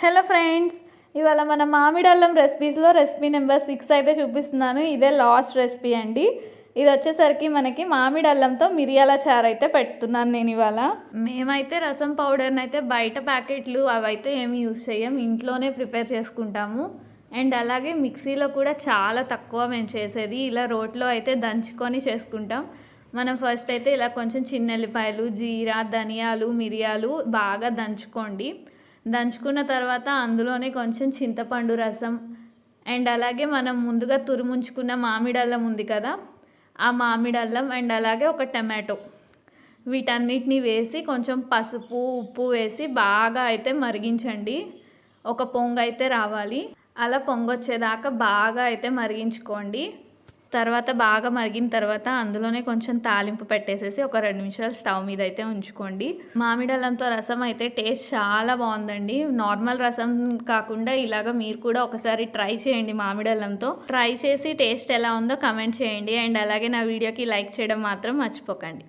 Hello friends ఇవాళ మన మామిడి అల్లం రెసిపీస్లో రెసిపీ నెంబర్ సిక్స్ అయితే చూపిస్తున్నాను. ఇదే లాస్ట్ రెసిపీ అండి. ఇది వచ్చేసరికి మనకి మామిడి అల్లంతో మిరియాల చారు అయితే పెడుతున్నాను నేను ఇవాళ. మేమైతే రసం పౌడర్ని అయితే బయట ప్యాకెట్లు అవైతే ఏమి యూజ్ చేయం ఇంట్లోనే ప్రిపేర్ చేసుకుంటాము. అండ్ అలాగే మిక్సీలో కూడా చాలా తక్కువ మేము చేసేది ఇలా రోట్లో అయితే దంచుకొని చేసుకుంటాం. మనం ఫస్ట్ అయితే ఇలా కొంచెం చిన్నెల్లిపాయలు జీరా ధనియాలు మిరియాలు బాగా దంచుకోండి. దంచుకున్న తర్వాత అందులోనే కొంచెం చింతపండు రసం అండ్ అలాగే మనం ముందుగా తురుముంచుకున్న మామిడి అల్లం ఉంది కదా ఆ మామిడి అల్లం అండ్ అలాగే ఒక టమాటో. వీటన్నిటిని వేసి కొంచెం పసుపు ఉప్పు వేసి బాగా అయితే మరిగించండి. ఒక పొంగు అయితే రావాలి. అలా పొంగొచ్చేదాకా బాగా అయితే మరిగించుకోండి. తర్వాత బాగా మరిగిన తర్వాత అందులోనే కొంచెం తాలింపు పెట్టేసేసి ఒక రెండు నిమిషాలు స్టవ్ మీద అయితే ఉంచుకోండి. మామిడల్లంతో రసం అయితే టేస్ట్ చాలా బాగుందండి. నార్మల్ రసం కాకుండా ఇలాగ మీరు కూడా ఒకసారి ట్రై చేయండి మామిడల్లంతో ట్రై చేసి టేస్ట్ ఎలా ఉందో కమెంట్ చేయండి. అండ్ అలాగే నా వీడియోకి లైక్ చేయడం మాత్రం మర్చిపోకండి.